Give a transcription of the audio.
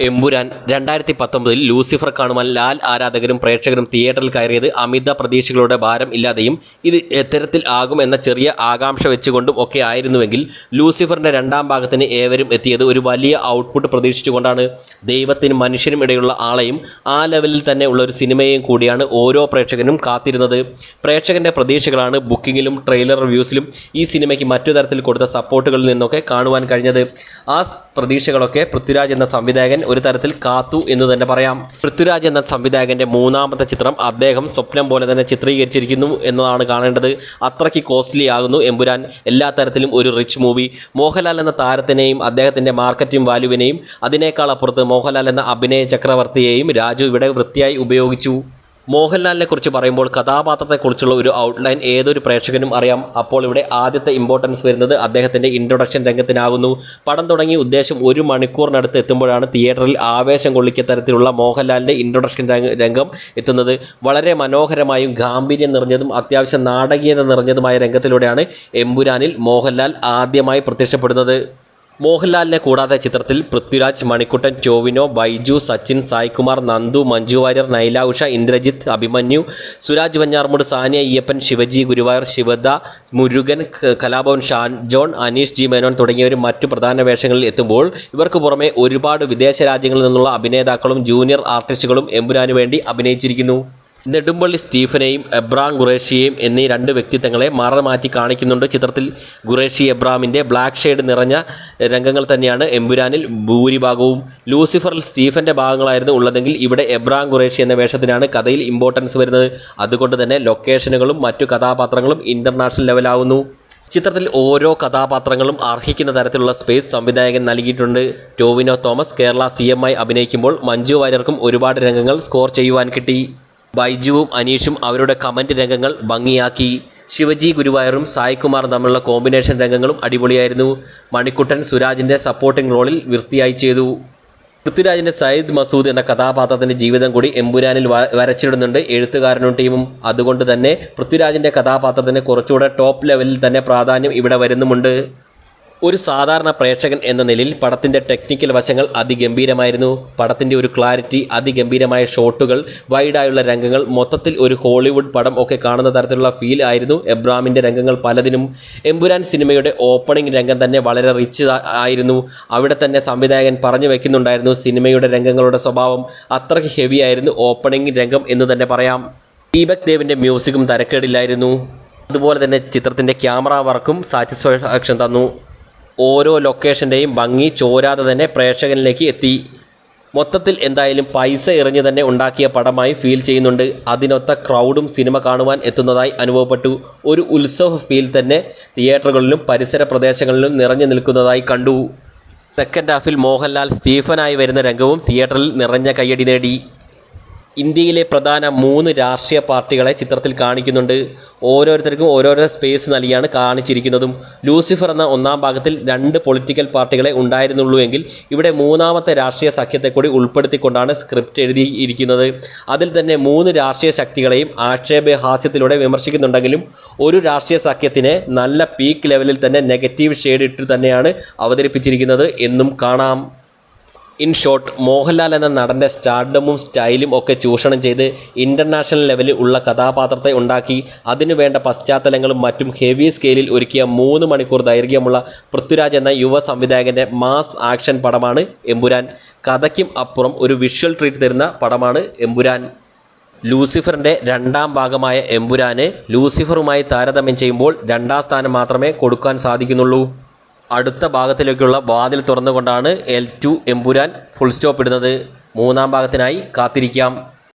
എമ്പുരാൻ രണ്ടായിരത്തി പത്തൊമ്പതിൽ ലൂസിഫർ കാണുവാൻ ലാൽ ആരാധകരും പ്രേക്ഷകരും തിയേറ്ററിൽ കയറിയത് അമിത പ്രതീക്ഷകളുടെ ഭാരം ഇല്ലാതെയും ഇത് എത്തരത്തിൽ ആകും എന്ന ചെറിയ ആകാംക്ഷ വെച്ചുകൊണ്ടും ഒക്കെ ആയിരുന്നുവെങ്കിൽ ലൂസിഫറിന്റെ രണ്ടാം ഭാഗത്തിന് ഏവരും എത്തിയത് ഒരു വലിയ ഔട്ട്പുട്ട് പ്രതീക്ഷിച്ചുകൊണ്ടാണ്. ദൈവത്തിനും മനുഷ്യനും ഇടയിലുള്ള ആളെയും ആ ലെവലിൽ തന്നെ ഉള്ള ഒരു സിനിമയും കൂടിയാണ് ഓരോ പ്രേക്ഷകനും കാത്തിരുന്നത്. പ്രേക്ഷകന്റെ പ്രതീക്ഷകളാണ് ബുക്കിങ്ങിലും ട്രെയിലർ റിവ്യൂസിലും ഈ സിനിമയ്ക്ക് മറ്റു തരത്തിൽ കൊടുത്ത സപ്പോർട്ടുകളിൽ നിന്നൊക്കെ കാണുവാൻ കഴിഞ്ഞത്. ആ പ്രതീക്ഷകളൊക്കെ പൃഥ്വിരാജ് എന്ന സംവിധായകൻ ഒരു തരത്തിൽ കാത്തു എന്ന് തന്നെ പറയാം. പൃഥ്വിരാജ് എന്ന സംവിധായകന്റെ മൂന്നാമത്തെ ചിത്രം അദ്ദേഹം സ്വപ്നം പോലെ തന്നെ ചിത്രീകരിച്ചിരിക്കുന്നു എന്നതാണ് കാണേണ്ടത്. അത്രയ്ക്ക് കോസ്റ്റ്ലി ആകുന്നു എമ്പുരാൻ. എല്ലാ തരത്തിലും ഒരു റിച്ച് മൂവി മോഹൻലാൽ എന്ന താരത്തിനെയും അദ്ദേഹത്തിന്റെ മാർക്കറ്റിംഗ് വാല്യുവിനെയും അതിനേക്കാൾ അപ്പുറത്ത് മോഹൻലാൽ എന്ന അഭിനയ ചക്രവർത്തിയെയും രാജു ഇവിടെ വൃത്തിയായി ഉപയോഗിച്ചു. മോഹൻലാലിനെ കുറിച്ച് പറയുമ്പോൾ കഥാപാത്രത്തെക്കുറിച്ചുള്ള ഒരു ഔട്ട്ലൈൻ ഏതൊരു പ്രേക്ഷകനും അറിയാം. അപ്പോൾ ഇവിടെ ആദ്യത്തെ ഇമ്പോർട്ടൻസ് വരുന്നത് അദ്ദേഹത്തിന്റെ ഇൻട്രൊഡക്ഷൻ രംഗത്തിനാകുന്നു. പടം തുടങ്ങി ഉദ്ദേശം ഒരു മണിക്കൂറിനടുത്ത് എത്തുമ്പോഴാണ് തിയേറ്ററിൽ ആവേശം കൊള്ളിക്ക തരത്തിലുള്ള മോഹൻലാലിന്റെ ഇൻട്രൊഡക്ഷൻ രംഗം എത്തുന്നത്. വളരെ മനോഹരമായും ഗാംഭീര്യം നിറഞ്ഞതും അത്യാവശ്യം നാടകീയത നിറഞ്ഞതുമായ രംഗത്തിലൂടെയാണ് എമ്പുരാനിൽ മോഹൻലാൽ ആദ്യമായി പ്രത്യക്ഷപ്പെടുന്നത്. മോഹൻലാലിനെ കൂടാതെ ചിത്രത്തിൽ പൃഥ്വിരാജ് മണിക്കുട്ടൻ ടോവിനോ ബൈജു സച്ചിൻ സായ്കുമാർ നന്ദു മഞ്ജു വാര്യർ നൈല ഉഷ ഇന്ദ്രജിത്ത് അഭിമന്യു സുരാജ് വഞ്ഞാർമുട് സാനിയ അയ്യപ്പൻ ശിവജി ഗുരുവായൂർ ശിവദ മുരുകൻ കലാഭവൻ ഷാൻ ജോൺ അനീഷ് ജി മേനോൻ തുടങ്ങിയവരും മറ്റു പ്രധാന വേഷങ്ങളിൽ എത്തുമ്പോൾ ഇവർക്ക് പുറമെ ഒരുപാട് വിദേശ രാജ്യങ്ങളിൽ നിന്നുള്ള അഭിനേതാക്കളും ജൂനിയർ ആർട്ടിസ്റ്റുകളും എമ്പുരാനു വേണ്ടി അഭിനയിച്ചിരിക്കുന്നു. നെടുമ്പള്ളി സ്റ്റീഫനെയും എബ്രാം ഖുറേഷിയെയും എന്നീ രണ്ട് വ്യക്തിത്വങ്ങളെ മറമാറ്റി കാണിക്കുന്നുണ്ട്. ചിത്രത്തിൽ ഖുറേഷി എബ്രാമിന്റെ ബ്ലാക്ക് ഷെയ്ഡ് നിറഞ്ഞ രംഗങ്ങൾ തന്നെയാണ് എമ്പുരാനിൽ ഭൂരിഭാഗവും. ലൂസിഫറിൽ സ്റ്റീഫന്റെ ഭാഗങ്ങളായിരുന്നു ഉള്ളതെങ്കിൽ ഇവിടെ എബ്രാം ഖുറേഷി എന്ന വേഷത്തിനാണ് കഥയിൽ ഇമ്പോർട്ടൻസ് വരുന്നത്. അതുകൊണ്ട് തന്നെ ലൊക്കേഷനുകളും മറ്റു കഥാപാത്രങ്ങളും ഇന്റർനാഷണൽ ലെവലാകുന്നു ചിത്രത്തിൽ ഓരോ കഥാപാത്രങ്ങളും അർഹിക്കുന്ന തരത്തിലുള്ള സ്പേസ് സംവിധായകൻ നൽകിയിട്ടുണ്ട്. ടോവിനോ തോമസ് കേരള സി അഭിനയിക്കുമ്പോൾ മഞ്ജു വാര്യർക്കും ഒരുപാട് രംഗങ്ങൾ സ്കോർ ചെയ്യുവാൻ കിട്ടി. ബൈജുവും അനീഷും അവരുടെ കമന്റ് രംഗങ്ങൾ ഭംഗിയാക്കി. ശിവജി ഗുരുവായൂരും സായികുമാർ തമ്മിലുള്ള കോമ്പിനേഷൻ രംഗങ്ങളും അടിപൊളിയായിരുന്നു. മണിക്കുട്ടൻ സുരാജിന്റെ സപ്പോർട്ടിംഗ് റോളിൽ വൃത്തിയായി ചെയ്തു. പൃഥ്വിരാജിന്റെ സയ്യിദ് മസൂദ് എന്ന കഥാപാത്രത്തിന്റെ ജീവിതം കൂടി എമ്പുരാനിൽ വരച്ചിടുന്നുണ്ട് എഴുത്തുകാരനും ടീമും. അതുകൊണ്ട് തന്നെ പൃഥ്വിരാജിന്റെ കഥാപാത്രത്തിന് കുറച്ചുകൂടെ ടോപ്പ് ലെവലിൽ തന്നെ പ്രാധാന്യം ഇവിടെ വരുന്നുമുണ്ട്. ഒരു സാധാരണ പ്രേക്ഷകൻ എന്ന നിലയിൽ പടത്തിന്റെ ടെക്നിക്കൽ വശങ്ങൾ അതിഗംഭീരമായിരുന്നു. പടത്തിന്റെ ഒരു ക്ലാരിറ്റി അതിഗംഭീരമായ ഷോട്ടുകൾ വൈഡായുള്ള രംഗങ്ങൾ മൊത്തത്തിൽ ഒരു ഹോളിവുഡ് പടം ഒക്കെ കാണുന്ന തരത്തിലുള്ള ഫീൽ ആയിരുന്നു. എബ്രാമിന്റെ രംഗങ്ങൾ പലതിനും എമ്പുരാൻ സിനിമയുടെ ഓപ്പണിംഗ് രംഗം തന്നെ വളരെ റിച്ച് ആയിരുന്നു. അവിടെ തന്നെ സംവിധായകൻ പറഞ്ഞു വെക്കുന്നുണ്ടായിരുന്നു സിനിമയുടെ രംഗങ്ങളുടെ സ്വഭാവം അത്രയ്ക്ക് ഹെവി ആയിരുന്നു ഓപ്പണിംഗ് രംഗം എന്ന് തന്നെ പറയാം. ദീപക് ദേവിന്റെ മ്യൂസിക്കും തരക്കേടില്ലായിരുന്നു. അതുപോലെ തന്നെ ചിത്രത്തിന്റെ ക്യാമറ വർക്കും സാറ്റിസ്ഫാക്ഷൻ തന്നു. ഓരോ ലൊക്കേഷന്റെയും ഭംഗി ചോരാതെ തന്നെ പ്രേക്ഷകനിലേക്ക് എത്തി. മൊത്തത്തിൽ എന്തായാലും പൈസ എറിഞ്ഞ് തന്നെ ഉണ്ടാക്കിയ പടമായി ഫീൽ ചെയ്യുന്നുണ്ട്. അതിനൊത്ത ക്രൗഡും സിനിമ കാണുവാൻ എത്തുന്നതായി അനുഭവപ്പെട്ടു. ഒരു ഉത്സവ ഫീൽ തന്നെ തിയേറ്ററുകളിലും പരിസര പ്രദേശങ്ങളിലും നിറഞ്ഞു നിൽക്കുന്നതായി കണ്ടു. സെക്കൻഡ് ഹാഫിൽ മോഹൻലാൽ സ്റ്റീഫനായി വരുന്ന രംഗവും തിയേറ്ററിൽ നിറഞ്ഞ കയ്യടി നേടി. ഇന്ത്യയിലെ പ്രധാന മൂന്ന് രാഷ്ട്രീയ പാർട്ടികളെ ചിത്രത്തിൽ കാണിക്കുന്നുണ്ട്. ഓരോരുത്തർക്കും ഓരോരോ സ്പേസ് നൽകിയാണ് കാണിച്ചിരിക്കുന്നതും. ലൂസിഫർ എന്ന ഒന്നാം ഭാഗത്തിൽ രണ്ട് പൊളിറ്റിക്കൽ പാർട്ടികളെ ഉണ്ടായിരുന്നുള്ളൂ എങ്കിൽ ഇവിടെ മൂന്നാമത്തെ രാഷ്ട്രീയ സഖ്യത്തെ കൂടി ഉൾപ്പെടുത്തിക്കൊണ്ടാണ് സ്ക്രിപ്റ്റ് എഴുതിയിരിക്കുന്നത് അതിൽ തന്നെ മൂന്ന് രാഷ്ട്രീയ ശക്തികളെയും ആക്ഷേപഹാസ്യത്തിലൂടെ വിമർശിക്കുന്നുണ്ടെങ്കിലും ഒരു രാഷ്ട്രീയ സഖ്യത്തിനെ നല്ല പീക്ക് ലെവലിൽ തന്നെ നെഗറ്റീവ് ഷെയ്ഡ് ഇട്ട് തന്നെയാണ് അവതരിപ്പിച്ചിരിക്കുന്നത് എന്നും കാണാം. ഇൻ ഷോർട്ട് മോഹൻലാൽ എന്ന നടന്റെ സ്റ്റാർഡമും സ്റ്റൈലും ഒക്കെ ചൂഷണം ചെയ്ത് ഇന്റർനാഷണൽ ലെവലിൽ ഉള്ള കഥാപാത്രത്തെ ഉണ്ടാക്കി. അതിനുവേണ്ട പശ്ചാത്തലങ്ങളും മറ്റും ഹെവി സ്കെയിലിൽ ഒരുക്കിയ മൂന്ന് മണിക്കൂർ ദൈർഘ്യമുള്ള പൃഥ്വിരാജ് എന്ന യുവ സംവിധായകന്റെ മാസ് ആക്ഷൻ പടമാണ് എമ്പുരാൻ. കഥയ്ക്കും അപ്പുറം ഒരു വിഷ്വൽ ട്രീറ്റ് തരുന്ന പടമാണ് എമ്പുരാൻ. ലൂസിഫറിന്റെ രണ്ടാം ഭാഗമായ എമ്പുരാന് ലൂസിഫറുമായി താരതമ്യം ചെയ്യുമ്പോൾ രണ്ടാം സ്ഥാനം മാത്രമേ കൊടുക്കാൻ സാധിക്കുന്നുള്ളൂ. അടുത്ത ഭാഗത്തിലേക്കുള്ള വാതിൽ തുറന്നുകൊണ്ടാണ് L two Empuraan full stop ഇടുന്നത്. മൂന്നാം ഭാഗത്തിനായി കാത്തിരിക്കാം.